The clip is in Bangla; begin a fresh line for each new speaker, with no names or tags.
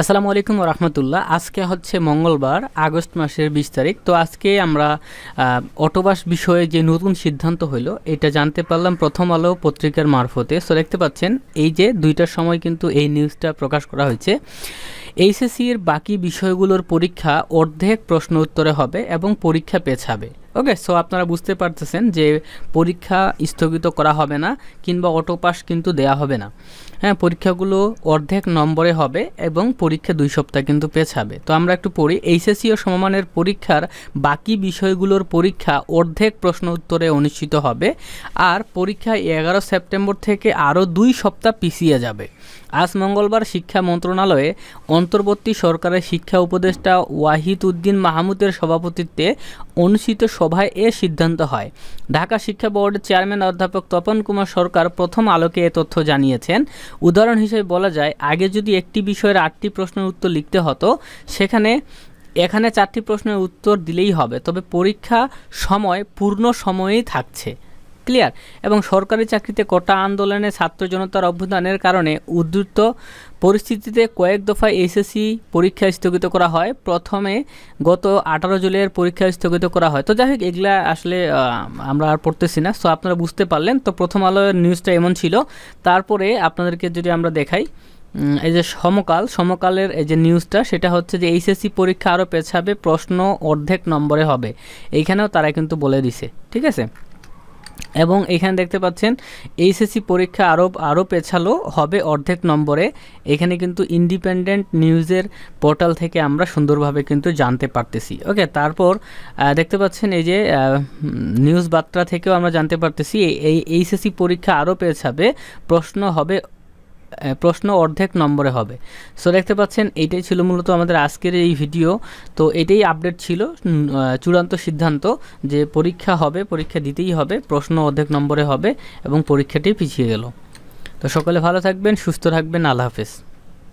আসসালামু আলাইকুম রহমতুল্লাহ। আজকে হচ্ছে মঙ্গলবার, আগস্ট মাসের বিশ তারিখ। তো আজকে আমরা অটোবাস বিষয়ে যে নতুন সিদ্ধান্ত হইল, এটা জানতে পারলাম প্রথম আলো পত্রিকার মারফতে। সো দেখতে পাচ্ছেন, এই যে দুইটার সময় কিন্তু এই নিউজটা প্রকাশ করা হয়েছে। এইচএসসির বাকি বিষয়গুলোর পরীক্ষা অর্ধেক প্রশ্ন উত্তরে হবে এবং পরীক্ষা পেছাবে। ওকে সো আপনারা বুঝতে পারতেছেন যে পরীক্ষা স্থগিত করা হবে না কিংবা অটো পাস কিন্তু দেয়া হবে না। হ্যাঁ পরীক্ষাগুলো অর্ধেক নম্বরে হবে এবং পরীক্ষা দুই সপ্তাহ কিন্তু পেছাবে তো আমরা একটু পড়ি। এইচএসসি ও সমমানের পরীক্ষার বাকি বিষয়গুলোর পরীক্ষা অর্ধেক প্রশ্ন উত্তরে অনুষ্ঠিত হবে। আর পরীক্ষা এগারো সেপ্টেম্বর থেকে আরও দুই সপ্তাহ পিছিয়ে যাবে। আজ মঙ্গলবার শিক্ষা মন্ত্রণালয়ে অন্তর্বর্তী সরকারের শিক্ষা উপদেষ্টা ওয়াহিদ উদ্দিন মাহমুদের সভাপতিত্বে অনুষ্ঠিত সভায় এ সিদ্ধান্ত হয়। ঢাকা শিক্ষা বোর্ডের চেয়ারম্যান অধ্যাপক তপন কুমার সরকার প্রথম আলোকে এ তথ্য জানিয়েছেন। উদাহরণ হিসেবে বলা যায়, আগে যদি একটি বিষয়ের আটটি প্রশ্নের উত্তর লিখতে হতো, সেখানে, এখানে চারটি প্রশ্নের উত্তর দিলেই হবে, তবে পরীক্ষা সময় পূর্ণ সময়েই থাকছে। ক্লিয়ার। এবং সরকারি চাকরিতে কোটা আন্দোলনে ছাত্র জনতার অভ্যুত্থানের কারণে উদ্ধৃত পরিস্থিতিতে কয়েক দফায় এসএসসি পরীক্ষা স্থগিত করা হয়। প্রথমে গত আঠারো জুলাইয়ের পরীক্ষা স্থগিত করা হয়। তো যাই হোক, এগুলা আসলে আমরা আর পড়তেছি না। সো আপনারা বুঝতে পারলেন। তো প্রথম আলোর নিউজটা এমন ছিল। তারপরে আপনাদেরকে যদি আমরা দেখাই এই যে সমকাল, সমকালের এই যে নিউজটা সেটা হচ্ছে যে এইচএসসি পরীক্ষা আরও পেছাবে, প্রশ্ন অর্ধেক নম্বরে হবে। এইখানেও তারা কিন্তু বলে দিছে। ঠিক আছে? এবং এখানে দেখতে পাচ্ছেন, এইচএসসি পরীক্ষা আরও আরও পেছালো হবে অর্ধেক নম্বরে। এখানে কিন্তু ইন্ডিপেন্ডেন্ট নিউজের পোর্টাল থেকে আমরা সুন্দরভাবে কিন্তু জানতে পারতেছি। ওকে তারপর দেখতে পাচ্ছেন এই যে নিউজ বার্তা থেকেও আমরা জানতে পারতেছি, এই- এই এইচএসসি পরীক্ষা আরও পেছাবে। প্রশ্ন হবে প্রশ্ন অর্ধেক নম্বরে হবে। সো দেখতে পাচ্ছেন এটাই ছিল মূলত আমাদের আজকের এই ভিডিও তো এটাই আপডেট ছিল চূড়ান্ত সিদ্ধান্ত যে পরীক্ষা হবে, পরীক্ষা দিতেই হবে, প্রশ্ন অর্ধেক নম্বরে হবে এবং পরীক্ষাটি পিছিয়ে গেল। তো সকলে ভালো থাকবেন, সুস্থ থাকবেন, আল্লাহ হাফেজ।